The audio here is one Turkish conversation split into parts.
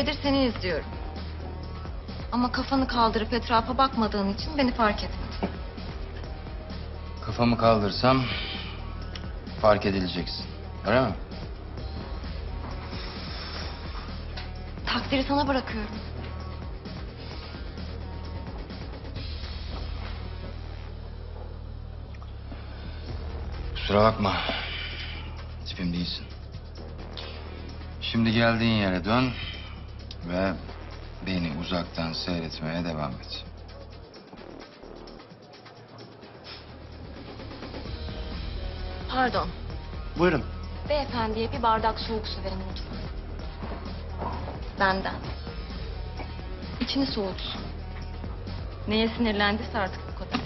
süredir seni izliyorum. Ama kafanı kaldırıp etrafa bakmadığın için beni fark etmedin. Kafamı kaldırsam fark edileceksin. Öyle mi? Takdiri sana bırakıyorum. Kusura bakma. Tipim değilsin. Şimdi geldiğin yere dön ve beni uzaktan seyretmeye devam et. Pardon. Buyurun. Beyefendiye bir bardak soğuk su verin lütfen. Benden. İçini soğutsun. Neye sinirlendiyse artık bu kadar.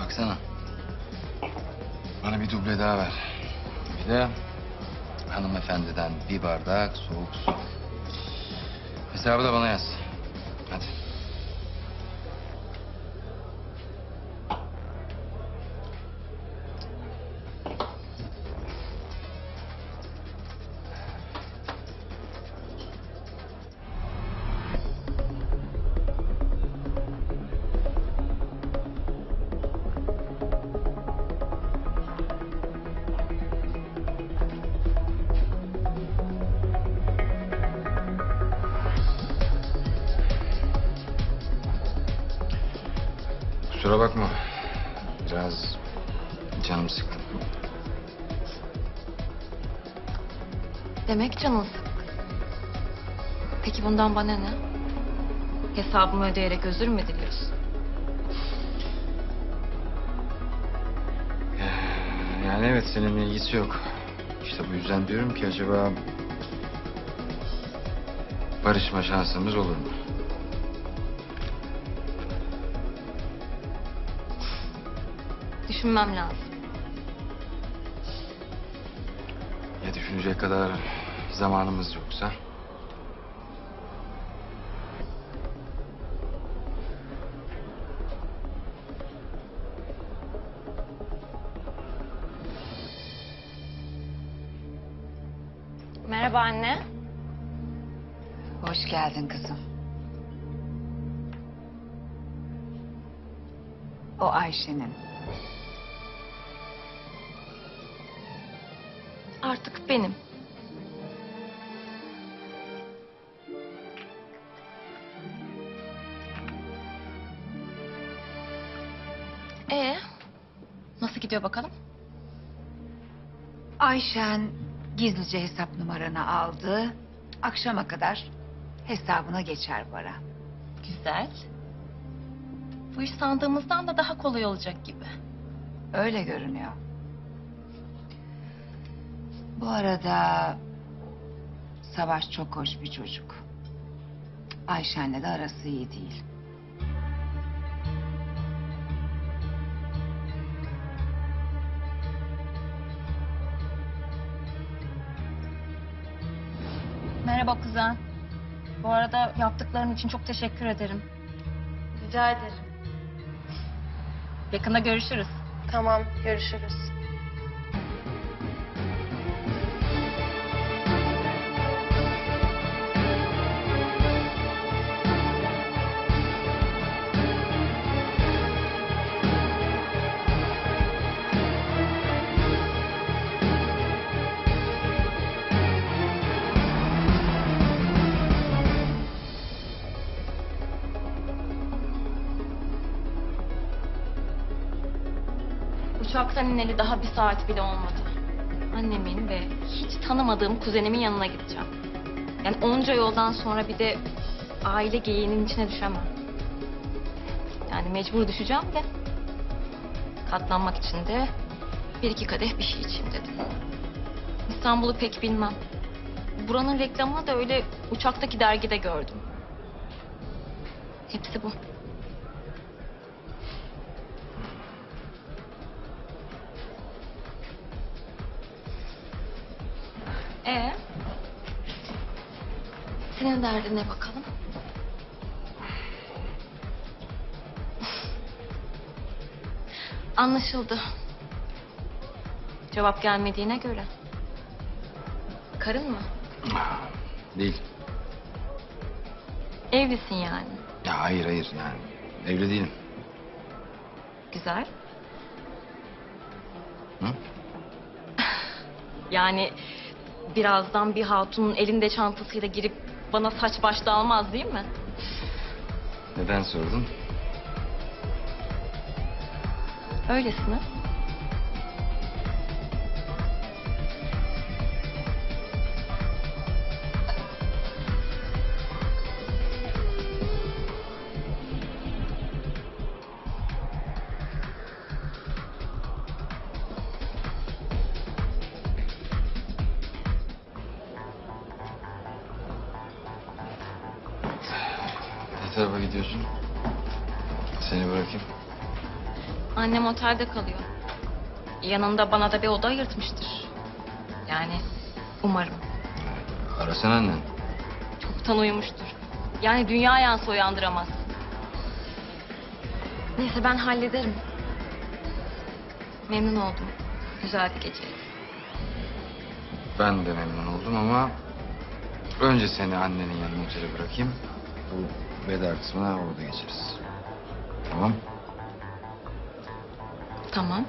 Baksana. Bana bir duble daha ver. De hanımefendiden bir bardak soğuk su. Hesabı da bana yaz. Kusura bakma. Biraz canım sıkkın. Demek canın sık. Peki bundan bana ne? Hesabımı ödeyerek özür mü diliyorsun? Yani evet seninle ilgisi yok. İşte bu yüzden diyorum ki acaba barışma şansımız olur mu? Düşünmem lazım. Ya düşünecek kadar zamanımız yoksa? Merhaba anne. Hoş geldin kızım. O Ayşe'nin. Artık benim. Ee, nasıl gidiyor bakalım? Ayşen gizlice hesap numaranı aldı. Akşama kadar hesabına geçer para. Güzel. Bu iş sandığımızdan da daha kolay olacak gibi. Öyle görünüyor. Bu arada Savaş çok hoş bir çocuk. Ayşen'le de arası iyi değil. Merhaba kuzen. Bu arada yaptıkların için çok teşekkür ederim. Rica ederim. Yakında görüşürüz. Tamam, görüşürüz. Uçaktan ineli daha bir saat bile olmadı. Annemin ve hiç tanımadığım kuzenimin yanına gideceğim. Yani onca yoldan sonra bir de aile geyiğinin içine düşemem. Yani mecbur düşeceğim de. Katlanmak için de bir iki kadeh bir şey içeyim dedim. İstanbul'u pek bilmem. Buranın reklamını da öyle uçaktaki dergide gördüm. Hepsi bu. Ee? Senin derdin ne bakalım? Anlaşıldı. Cevap gelmediğine göre. Karın mı? Değil. Evlisin yani. Ya hayır hayır yani. Evli değilim. Güzel. Hı? Yani birazdan bir hatunun elinde çantasıyla girip bana saç baş almaz değil mi? Neden sordun? Öylesine. Ne tarafa gidiyorsun? Seni bırakayım. Annem otelde kalıyor. Yanında bana da bir oda ayırtmıştır. Yani umarım. Arasana annen. Çoktan uyumuştur. Yani dünya yansı uyandıramaz. Neyse ben hallederim. Memnun oldum. Güzel bir gece. Ben de memnun oldum ama... ...önce seni annenin yanına otele bırakayım. Bu veda kısmına orada geçeriz. Tamam? Tamam.